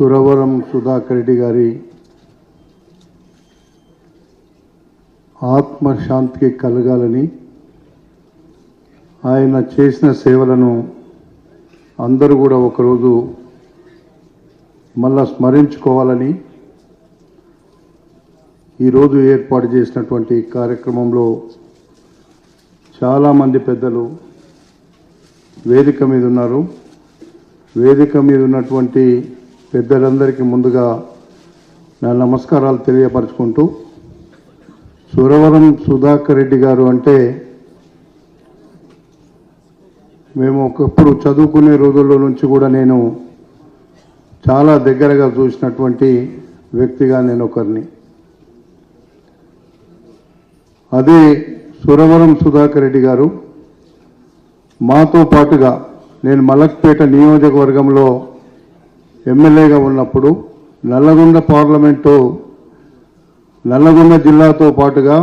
సురవరం సుధాకర్ రెడ్డి గారి ఆత్మశాంతికి కలగాలని ఆయన చేసిన సేవలను అందరూ కూడా ఒకరోజు మళ్ళా స్మరించుకోవాలని ఈరోజు ఏర్పాటు చేసినటువంటి కార్యక్రమంలో చాలామంది పెద్దలు వేదిక మీద ఉన్నారు. వేదిక మీద ఉన్నటువంటి పెద్దలందరికీ ముందుగా నా నమస్కారాలు తెలియపరచుకుంటూ సురవరం సుధాకర్ రెడ్డి గారు అంటే మేము ఒకప్పుడు చదువుకునే రోజుల్లో నుంచి కూడా నేను చాలా దగ్గరగా చూసినటువంటి వ్యక్తిగా నేను ఒకరిని. అదే సురవరం సుధాకర్ రెడ్డి గారు మాతో పాటుగా నేను మలక్పేట నియోజకవర్గంలో ఎమ్మెల్యేగా ఉన్నప్పుడు నల్లగొండ పార్లమెంటు నల్లగొండ జిల్లాతో పాటుగా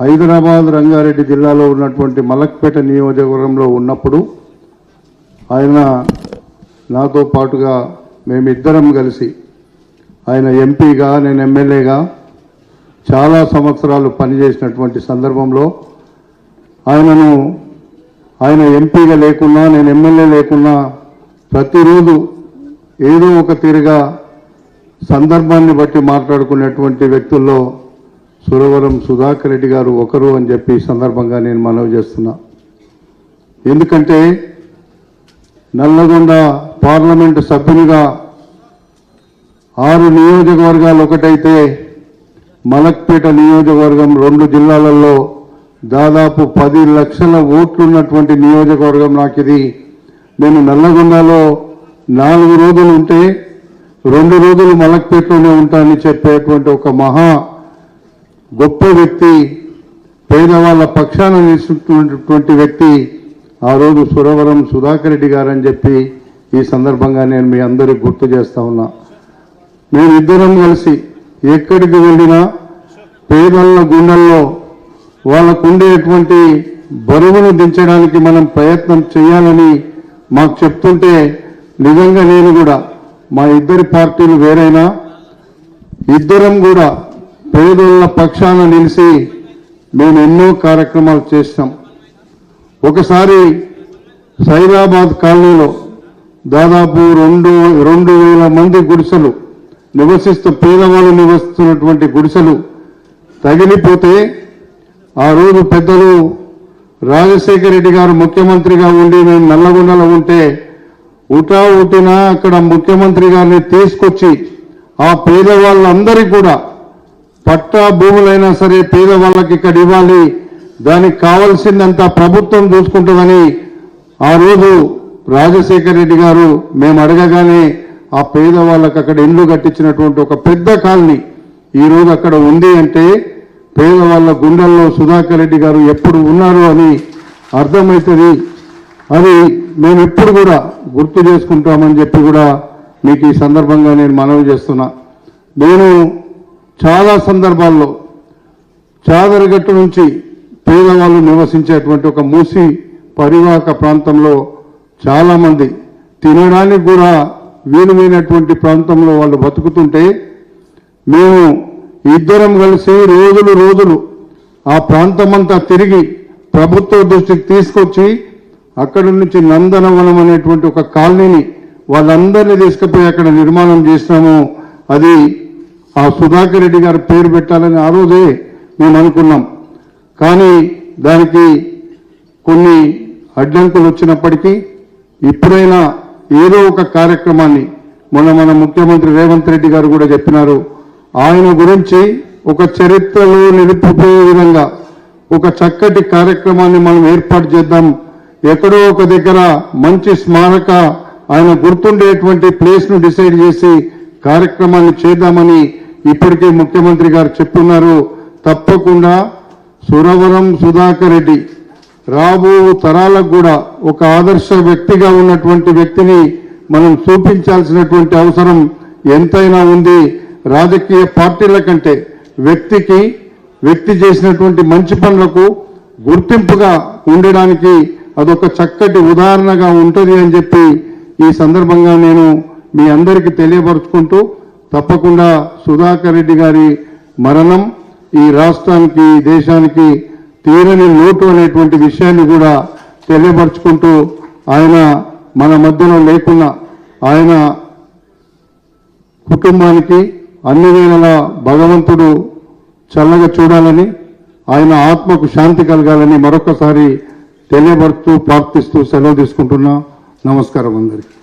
హైదరాబాద్ రంగారెడ్డి జిల్లాలో ఉన్నటువంటి మలక్పేట నియోజకవర్గంలో ఉన్నప్పుడు ఆయన నాతో పాటుగా మేమిద్దరం కలిసి ఆయన ఎంపీగా నేను ఎమ్మెల్యేగా చాలా సంవత్సరాలు పనిచేసినటువంటి సందర్భంలో ఆయనను ఆయన ఎంపీగా లేకున్నా నేను ఎమ్మెల్యే లేకున్నా ప్రతిరోజు ఏదో ఒక తీరుగా సందర్భాన్ని బట్టి మాట్లాడుకున్నటువంటి వ్యక్తుల్లో సురవరం సుధాకర్ రెడ్డి గారు ఒకరు అని చెప్పి సందర్భంగా నేను మనవి చేస్తున్నా. ఎందుకంటే నల్లగొండ పార్లమెంటు సభ్యునిగా ఆరు నియోజకవర్గాలు ఒకటైతే మలక్పేట నియోజకవర్గం రెండు జిల్లాలలో దాదాపు పది లక్షల ఓట్లున్నటువంటి నియోజకవర్గం నాకు ఇది. నేను నల్లగొండలో నాలుగు రోజులు ఉంటే రెండు రోజులు మలక్పేటలోనే ఉంటానని చెప్పేటువంటి ఒక మహా గొప్ప వ్యక్తి పేదవాళ్ళ పక్షాన నిలుస్తున్నటువంటి వ్యక్తి ఆ రోజు సురవరం సుధాకర్ రెడ్డి గారు అని చెప్పి ఈ సందర్భంగా నేను మీ అందరికి గుర్తు చేస్తా ఉన్నా. మేమిద్దరం కలిసి ఎక్కడికి వెళ్ళినా పేదల గుండెల్లో వాళ్ళకు ఉండేటువంటి బరువును దించడానికి మనం ప్రయత్నం చేయాలని మాకు చెప్తుంటే నిజంగా నేను కూడా మా ఇద్దరి పార్టీలు వేరైనా ఇద్దరం కూడా పేదోళ్ళ పక్షాన నిలిచి మేము ఎన్నో కార్యక్రమాలు చేసినాం ఒకసారి సైరాబాద్ కాలనీలో దాదాపు రెండు రెండు వేల మంది గుడిసెలు నివసిస్తూ పేదవాళ్ళు నివసిస్తున్నటువంటి గుడిసెలు తగిలిపోతే ఆ రోజు పెద్దలు రాజశేఖర రెడ్డి గారు ముఖ్యమంత్రిగా ఉండి మేము నల్లగొండలో ఉంటే ఉటా ఉటినా అక్కడ ముఖ్యమంత్రి గారిని తీసుకొచ్చి ఆ పేదవాళ్ళందరికీ కూడా పట్టా భూములైనా సరే పేదవాళ్ళకి ఇక్కడ ఇవ్వాలి. దానికి కావలసిందంతా ప్రభుత్వం చూసుకుంటుందని ఆ రోజు రాజశేఖర రెడ్డి గారు మేము అడగగానే ఆ పేదవాళ్ళకి అక్కడ ఇండ్లు కట్టించినటువంటి ఒక పెద్ద కాలనీ ఈ రోజు అక్కడ ఉంది అంటే పేదవాళ్ళ గుండెల్లో సుధాకర్ రెడ్డి గారు ఎప్పుడు ఉన్నారు అని అర్థమవుతుంది. అది మేము ఎప్పుడు కూడా గుర్తు చేసుకుంటామని చెప్పి కూడా మీకు ఈ సందర్భంగా నేను మనవి చేస్తున్నా. నేను చాలా సందర్భాల్లో చాదరగట్టు నుంచి పేదవాళ్ళు నివసించేటువంటి ఒక మూసి పరివాహక ప్రాంతంలో చాలామంది తినడానికి కూడా వీలుమైనటువంటి ప్రాంతంలో వాళ్ళు బతుకుతుంటే మేము ఇద్దరం కలిసి రోజులు రోజులు ఆ ప్రాంతమంతా తిరిగి ప్రభుత్వ దృష్టికి తీసుకొచ్చి అక్కడి నుంచి నందనవనం అనేటువంటి ఒక కాలనీని వాళ్ళందరినీ తీసుకుపోయి అక్కడ నిర్మాణం చేసినాము. అది ఆ సుధాకర్ రెడ్డి గారి పేరు పెట్టాలని ఆ రోజే మేము అనుకున్నాం. కానీ దానికి కొన్ని అడ్డంకులు వచ్చినప్పటికీ ఇప్పుడైనా ఏదో ఒక కార్యక్రమాన్ని మొన్న మన ముఖ్యమంత్రి రేవంత్ రెడ్డి గారు కూడా చెప్పినారు. ఆయన గురించి ఒక చరిత్రలో నిలిపిపోయే విధంగా ఒక చక్కటి కార్యక్రమాన్ని మనం ఏర్పాటు చేద్దాం. ఎక్కడో ఒక దగ్గర మంచి స్మారక ఆయన గుర్తుండేటువంటి ప్లేస్ను డిసైడ్ చేసి కార్యక్రమాన్ని చేద్దామని ఇప్పటికే ముఖ్యమంత్రి గారు చెప్తున్నారు తప్పకుండా సురవరం సుధాకర్ రెడ్డి రాబో తరాలకు కూడా ఒక ఆదర్శ వ్యక్తిగా ఉన్నటువంటి వ్యక్తిని మనం చూపించాల్సినటువంటి అవసరం ఎంతైనా ఉంది. రాజకీయ పార్టీల కంటే వ్యక్తికి వ్యక్తి చేసినటువంటి మంచి పనులకు గుర్తింపుగా ఉండడానికి అదొక చక్కటి ఉదాహరణగా ఉంటుంది అని చెప్పి ఈ సందర్భంగా నేను మీ అందరికీ తెలియపరుచుకుంటూ తప్పకుండా సుధాకర్ రెడ్డి గారి మరణం ఈ రాష్ట్రానికి దేశానికి తీరని లోటు అనేటువంటి విషయాన్ని కూడా తెలియపరుచుకుంటూ ఆయన మన మధ్యలో లేకున్నా ఆయన కుటుంబానికి అన్ని వేళల భగవంతుడు చల్లగా చూడాలని ఆయన ఆత్మకు శాంతి కలగాలని మరొకసారి తెలియబడుతూ ప్రార్థిస్తూ సెలవు తీసుకుంటున్నా. నమస్కారం అందరికీ.